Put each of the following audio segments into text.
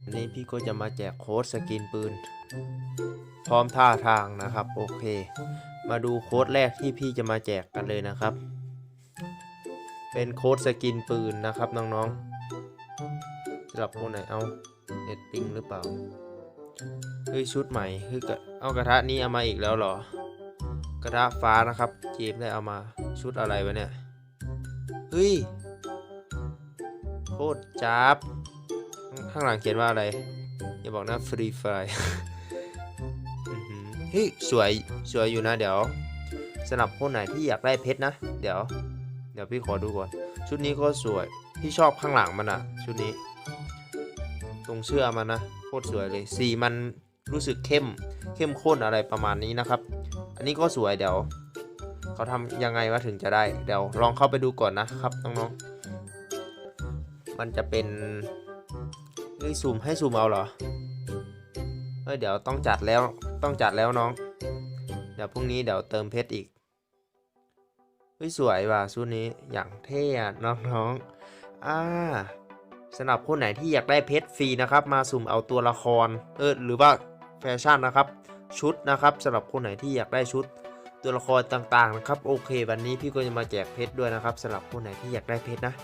วันนี้พี่ก็จะมาแจกโค้ดสกินปืน พร้อมท่าทางนะครับ โอเค มาดูโค้ดแรกที่พี่จะมาแจกกันเลยนะครับ เป็นโค้ดสกินปืนนะครับน้องๆสำหรับคนไหนเอาเน็ตปิงหรือเปล่าเฮ้ยชุดใหม่เฮ้ยเอากระทะนี้เอามาอีกแล้วเหรอ กระทะฟ้านะครับเจมได้เอามาชุดอะไรวะเนี่ยเฮ้ยโคตรจับ ข้างหลังเขียนว่าอะไร อย่าบอกนะฟรีไฟเฮ้ยสวยสวยอยู่นะเดี๋ยวสำหรับคนไหนที่อยากได้เพชรนะ เดี๋ยว เดี๋ยวพี่ขอดูก่อน ชุดนี้ก็สวย พี่ชอบข้างหลังมันอะชุดนี้ ตรงเสื้อมันนะโคตรสวยเลย สีมันรู้สึกเข้ม เข้มข้นอะไรประมาณนี้นะครับ อันนี้ก็สวยเดี๋ยว เขาทำยังไงว่าถึงจะได้ เดี๋ยวลองเข้าไปดูก่อนนะครับน้องๆ มันจะเป็น ฮ้ยซูมให้ซูมเอาเหรอ เฮ้ยเดี๋ยวต้องจัดแล้วต้องจัดแล้วน้อง เดี๋ยวพรุ่งนี้เดี๋ยวเติมเพชรอีก เฮ้ยสวยว่ะชุดนี้อย่างเท่อะน้องๆอ่าสำหรับคนไหนที่อยากได้เพชรฟรีนะครับ มาสุ่มเอาตัวละคร เออหรือว่าแฟชั่นนะครับ ชุดนะครับสำหรับคนไหนที่อยากได้ชุดตัวละครต่างๆนะครับโอเค วันนี้พี่ก็จะมาแจกเพชรด้วยนะครับสำหรับคนไหนที่อยากได้เพชรนะ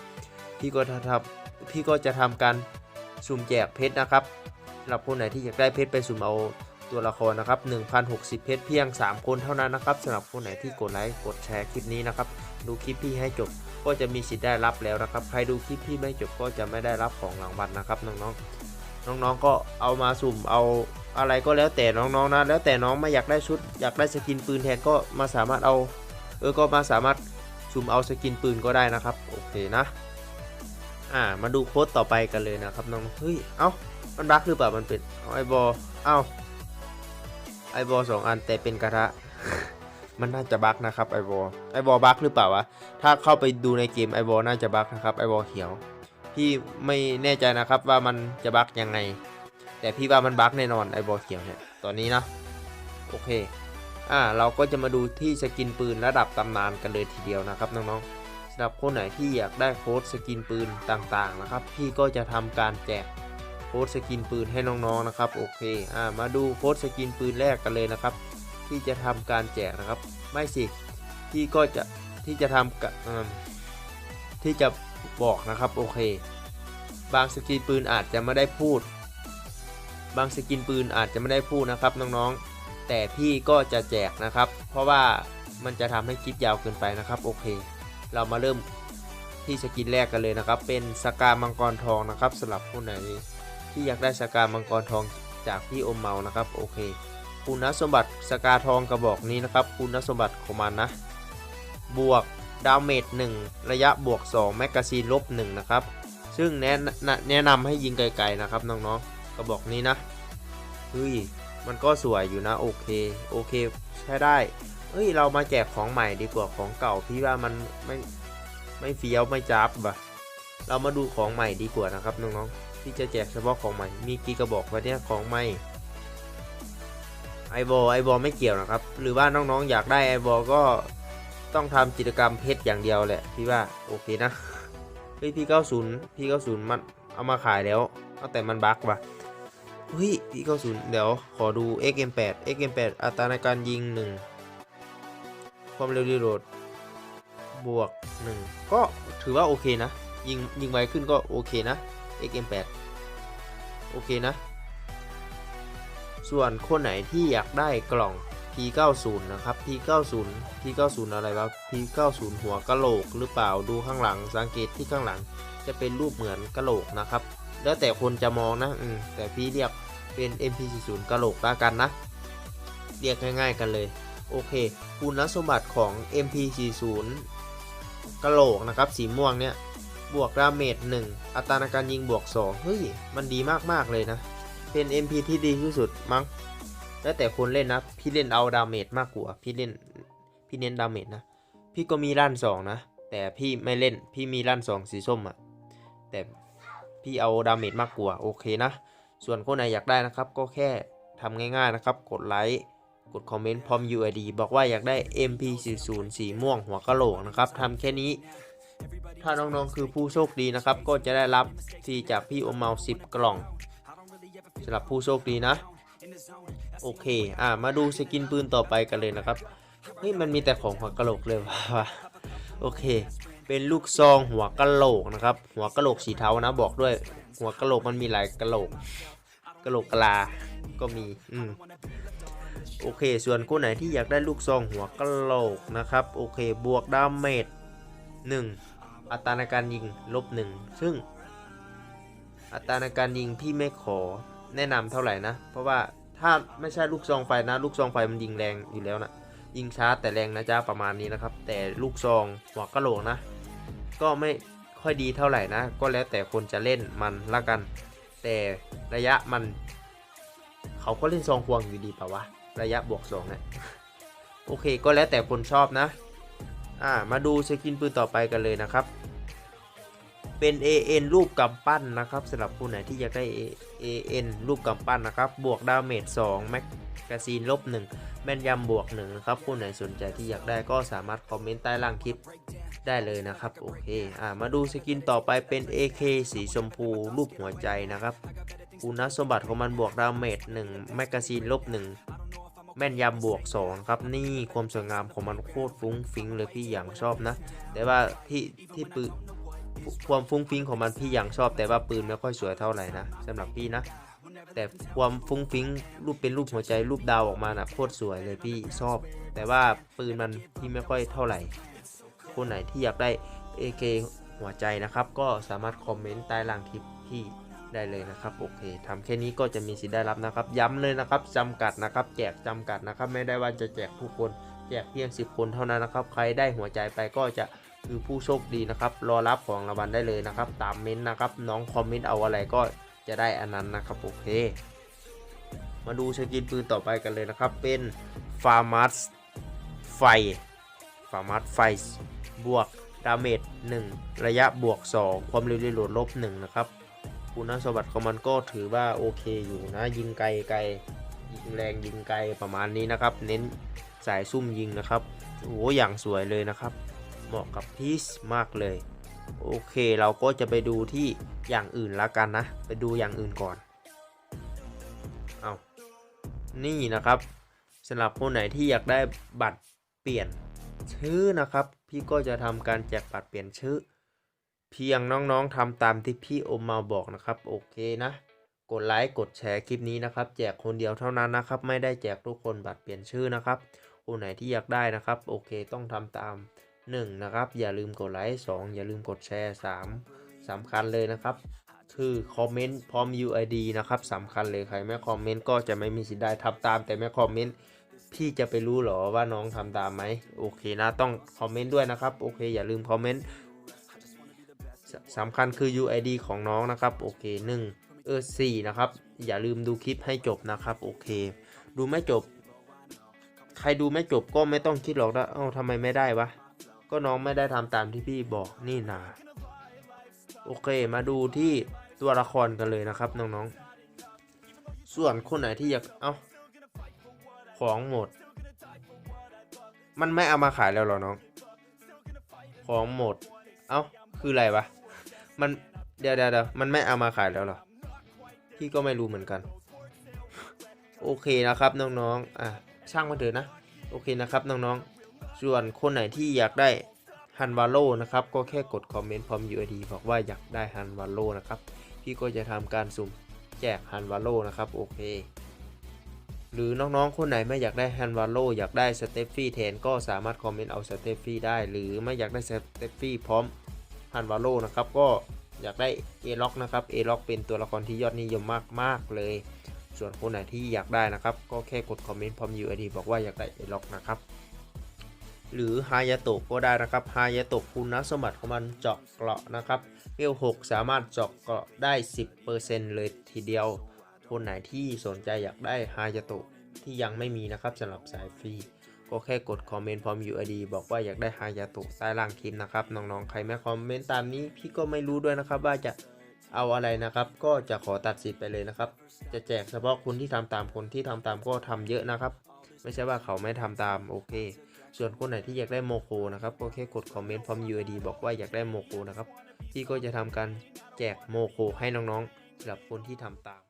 พี่ก็จะทำพี่ก็จะทำการ สุ่มแจกเพชรนะครับสำหรับคนไหนที่อยากได้เพชรไปสุ่มเอาตัวละครนะครับ1,060 เพชรเพียง 3 คนเท่านั้นนะครับสำหรับคนไหนที่กดไลค์กดแชร์คลิปนี้นะครับดูคลิปพี่ให้จบก็จะมีสิทธิ์ได้รับแล้วนะครับ ใครดูคลิปพี่ไม่จบก็จะไม่ได้รับของรางวัลนะครับน้องๆน้องๆก็เอามาสุ่มเอาอะไรก็แล้วแต่น้องๆนะแล้วแต่น้องไม่อยากได้ชุด อยากได้สกินปืนแทนก็มาสามารถเอาเออก็มาสามารถสุ่มเอาสกินปืนก็ได้นะครับโอเคนะ อ่า มาดูโค้ดต่อไปกันเลยนะครับน้อง เฮ้ย เอ้า มันบั๊กหรือเปล่า มันเป็นเอาไอบอลเอ้า ไอบอลสองอันแต่เป็นกระทะ มันน่าจะบั๊กนะครับไอบอลไอบอลบั๊กหรือเปล่าวะ ถ้าเข้าไปดูในเกมไอบอลน่าจะบั๊กนะครับไอบอลเขียว พี่ไม่แน่ใจนะครับว่ามันจะบั๊กยังไง แต่พี่ว่ามันบั๊กแน่นอนไอบอลเขียวเนี่ย ตอนนี้นะ โอเค อ่า เราก็จะมาดูที่สกินปืนระดับตำนานกันเลยทีเดียวนะครับน้องๆ สำหรับคนไหนที่อยากได้โค้ดสกินปืนต่างๆนะครับ พี่ก็จะทำการแจกโค้ดสกินปืนให้น้องๆนะครับโอเคอ่ามาดูโค้ดสกินปืนแรกกันเลยนะครับ ที่จะทำการแจกนะครับ ไม่สิพี่ก็จะที่จะทำกับที่จะบอกนะครับโอเค บางสกินปืนอาจจะไม่ได้พูด บางสกินปืนอาจจะไม่ได้พูดนะครับน้องๆแต่พี่ก็จะแจกนะครับ เพราะว่ามันจะทำให้คลิปยาวเกินไปนะครับโอเค เรามาเริ่มที่สกินแรกกันเลยนะครับ เป็นสกามังกรทองนะครับสำหรับผู้ไหนที่อยากได้สกามังกรทองจากพี่อมเมานะครับโอเค คุณสมบัติสกาทองกระบอกนี้นะครับ คุณสมบัติของมันนะ บวกดาเมจ1ระยะบวก 2 แมกกาซีนลบ1นะครับ ซึ่งแนะแนะนำให้ยิงไกลๆนะครับน้องๆกระบอกนี้นะเฮ้ยมันก็สวยอยู่นะโอเคโอเค ใช้ได้ เฮ้ยเรามาแจกของใหม่ดีกว่าของเก่าพี่ว่ามันไม่ไม่เฟี้ยวไม่จับว่ะเรามาดูของใหม่ดีกว่านะครับน้องๆที่จะแจกเฉพาะของใหม่ มีกี่กระบอกวะเนี่ยของใหม่ไอบอลไอบอลไม่เกี่ยวนะครับ หรือว่าน้องๆอยากได้ไอบอลก็ต้องทำกิจกรรมเพชรอย่างเดียวแหละพี่ว่าโอเคนะเฮ้ยพี่เก้าศูนย์พี่เก้าศูนย์มันเอามาขายแล้วเอาแต่มันบั๊กว่ะเฮ้ยพี่เก้าศูนย์เดี๋ยวขอดู XM8 XM8 อัตราในการยิง1 ความเร็วรีโหลดบวก 1 ก็ถือว่าโอเคนะ ยิงยิงไวขึ้นก็โอเคนะ XM8 โอเคนะ ส่วนคนไหนที่อยากได้กล่อง P90 นะครับ P90 P90 อะไรวะ P90 หัวกะโหลกหรือเปล่าดูข้างหลัง สังเกตที่ข้างหลังจะเป็นรูปเหมือนกะโหลกนะครับ แล้วแต่คนจะมองนะอืมแต่พี่เรียกเป็น MP40 กะโหลกละกันนะ เรียกง่ายๆกันเลย โอเค คุณสมบัติของ MP40 กระโหลกนะครับ สีม่วงเนี่ย บวกดาเมจ1อัตราการยิงบวก 2 เฮ้ย มันดีมากๆเลยนะ เป็น MP ที่ดีที่สุดมั้ง แล้วแต่คนเล่นนะ พี่เล่นเอาดาเมจมากกว่า พี่เล่น พี่เน้นดาเมจนะ พี่ก็มีลั่นสองนะ แต่พี่ไม่เล่น พี่มีลั่นสองสีส้มอะ่ะแต่พี่เอาดาเมจมากกว่า โอเคนะ ส่วนคนไหนอยากได้นะครับ ก็แค่ทำง่ายๆนะครับ กดไลค์ กดคอมเมนต์พร้อม UID บอกว่าอยากได้ MP40 สีม่วงหัวกะโหลกนะครับทำแค่นี้ ถ้าน้องๆคือผู้โชคดีนะครับ ก็จะได้รับฟรีจากพี่โอมเมา10 กล่องสำหรับผู้โชคดีนะ โอเค อ่ามาดูสกินปืนต่อไปกันเลยนะครับเฮ้ยมันมีแต่ของหัวกะโหลกเลยว่ะโอเค เป็นลูกซองหัวกะโหลกนะครับ หัวกะโหลกสีเทานะบอกด้วย หัวกะโหลกมันมีหลายกะโหลกกะโหลกกะลาก็มี อืม โอเค ส่วนคนไหนที่อยากได้ลูกซองหัวกะโหลกนะครับ โอเค บวกดาเมจ1อัตราในการยิงลบ1ซึ่ง อัตราในการยิงพี่ไม่ขอแนะนำเท่าไหร่นะ เพราะว่าถ้าไม่ใช่ลูกซองไฟนะ ลูกซองไฟมันยิงแรงอยู่แล้วนะยิงช้าแต่แรงนะจ๊ะประมาณนี้นะครับ แต่ลูกซองหัวกะโหลกนะ ก็ไม่ค่อยดีเท่าไหร่นะ ก็แล้วแต่คนจะเล่นมันละกัน แต่ระยะมัน เขาก็เล่นซองควงอยู่ดีป่าวะ ระยะบวกสองเนี่ยโอเคก็แล้วแต่คนชอบนะ อ่า มาดูสกินปืนต่อไปกันเลยนะครับ เป็น AN รูปกำปั้นนะครับสำหรับผู้ไหนที่อยากได้ AN รูปกำปั้นนะครับ บวกดาเมจ2แม็กกาซีนลบ1แม่นยำบวก1นะครับผู้ไหนสนใจที่อยากได้ก็สามารถคอมเมนต์ใต้ล่างคลิปได้เลยนะครับ โอเค อ่า มาดูสกินต่อไปเป็น AK สีชมพูรูปหัวใจนะครับคุณสมบัติของมันบวกดาเมจ1แมกกาซีนลบ1 แม่นยำบวก2ครับนี่ความสวยงามของมันโคตรฟุ้งฟิ้งเลยพี่อย่างชอบนะ แต่ว่าที่ที่ปืนความฟุ้งฟิ้งของมันพี่อยังชอบ แต่ว่าปืนไม่ค่อยสวยเท่าไหร่นะสำหรับพี่นะ แต่ความฟุ้งฟิ้งรูปเป็นรูปหัวใจรูปดาวออกมานะโคตรสวยเลยพี่ชอบ แต่ว่าปืนมันพี่ไม่ค่อยเท่าไหร่ คนไหนที่อยากได้ AK หัวใจนะครับ ก็สามารถคอมเมนต์ใต้ล่างคลิปพี่ ได้เลยนะครับโอเคทำแค่นี้ก็จะมีสิทธิ์ได้รับนะครับ ย้ำเลยนะครับจำกัดนะครับ แจกจำกัดนะครับ ไม่ได้ว่าจะแจกทุกคน แจกเพียง 10 คนเท่านั้นนะครับ ใครได้หัวใจไปก็จะคือผู้โชคดีนะครับ รอรับของรางวัลได้เลยนะครับ ตามเม้นต์นะครับ น้องคอมเมนต์เอาอะไรก็จะได้อันนั้นนะครับโอเค มาดูสกินปืนต่อไปกันเลยนะครับ เป็นฟาร์มัสไฟฟาร์มัสไฟบวกดาเมจ1ระยะบวก 2 ความเร็วรีโหลดลบ1นะครับ คุณสมบัติของมันก็ถือว่าโอเคอยู่นะ ยิงไกลไกลยิงแรงยิงไกลประมาณนี้นะครับ เน้นสายซุ่มยิงนะครับโอ้โหอย่างสวยเลยนะครับ เหมาะกับพีซมากเลย โอเคเราก็จะไปดูที่อย่างอื่นละกันนะ ไปดูอย่างอื่นก่อนเอานี่นะครับสำหรับคนไหนที่อยากได้บัตรเปลี่ยนชื่อนะครับ พี่ก็จะทำการแจกบัตรเปลี่ยนชื่อ เพียงน้องๆทำตามที่พี่โอมมาบอกนะครับ โอเคนะ กดไลค์กดแชร์คลิปนี้นะครับ แจกคนเดียวเท่านั้นนะครับ ไม่ได้แจกทุกคนบัตรเปลี่ยนชื่อนะครับคนไหนที่อยากได้นะครับ โอเคต้องทำตาม 1 นะครับ อย่าลืมกดไลค์2อย่าลืมกดแชร์ 3สำคัญเลยนะครับ คือคอมเมนต์พร้อม UID นะครับสำคัญเลยใครไม่คอมเมนต์ก็จะไม่มีสิทธิ์ได้ทำตาม แต่ไม่คอมเมนต์พี่จะไปรู้หรอว่าน้องทำตามไหมโอเคนะต้องคอมเมนต์ด้วยนะครับ โอเค อย่าลืมคอมเมนต์ สำคัญคือ UID ของน้องนะครับโอเค1เออ4นะครับ อย่าลืมดูคลิปให้จบนะครับโอเค ดูไม่จบ ใครดูไม่จบก็ไม่ต้องคิดหรอกนะเอ้าทำไมไม่ได้วะก็น้องไม่ได้ทำตามที่พี่บอกนี่นาโอเค มาดูที่ตัวละครกันเลยนะครับน้องๆ ส่วนคนไหนที่อยากเอาของหมด มันไม่เอามาขายแล้วหรอน้อง ของหมด เอ้า คืออะไรวะ มันเดี๋ยวเดี๋ยวเดี๋ยวมันไม่เอามาขายแล้วเหรอพี่ก็ไม่รู้เหมือนกัน โอเคนะครับน้องๆอะช่างมันเถอะนะ โอเคนะครับน้องๆส่วนคนไหนที่อยากได้ฮันวาโลนะครับก็แค่กดคอมเมนต์พร้อม UID บอกว่าอยากได้ฮันวาโลนะครับพี่ก็จะทำการสุ่มแจกฮันวาโลนะครับโอเค หรือน้องๆ คนไหนไม่อยากได้ฮันวาโลอยากได้สเตฟฟี่แทนก็สามารถคอมเมนต์เอาสเตฟฟี่ได้ หรือไม่อยากได้สเตฟฟี่พร้อม ฮันวาโลนะครับก็อยากได้เอล็อกนะครับเอล็อกเป็นตัวละครที่ยอดนิยมมากๆเลย ส่วนคนไหนที่อยากได้นะครับ ก็แค่กดคอมเมนต์พร้อม UID บอกว่าอยากได้เอล็อกนะครับหรือฮายาโตะก็ได้นะครับฮายาโตะคุณสมบัติของมันเจาะเกราะนะครับเวล6สามารถเจาะเกราะได้ 10%เลยทีเดียว คนไหนที่สนใจอยากได้ฮายาโตะที่ยังไม่มีนะครับสำหรับสายฟรี ก็แค่กดคอมเมนต์พร้อม UID บอกว่าอยากได้ฮายาโตะใต้ล่างคลิปนะครับน้องๆใครไม่คอมเมนต์ตามนี้พี่ก็ไม่รู้ด้วยนะครับว่าจะเอาอะไรนะครับ ก็จะขอตัดสิทธิ์ไปเลยนะครับ จะแจกเฉพาะคนที่ทำตามคนที่ทำตามก็ทำเยอะนะครับ ไม่ใช่ว่าเขาไม่ทำตามโอเค ส่วนคนไหนที่อยากได้โมโคนะครับก็แค่กดคอมเมนต์พร้อม UID บอกว่าอยากได้โมโคนะครับพี่ก็จะทำการแจกโมโคให้น้องๆสำหรับคนที่ทำตาม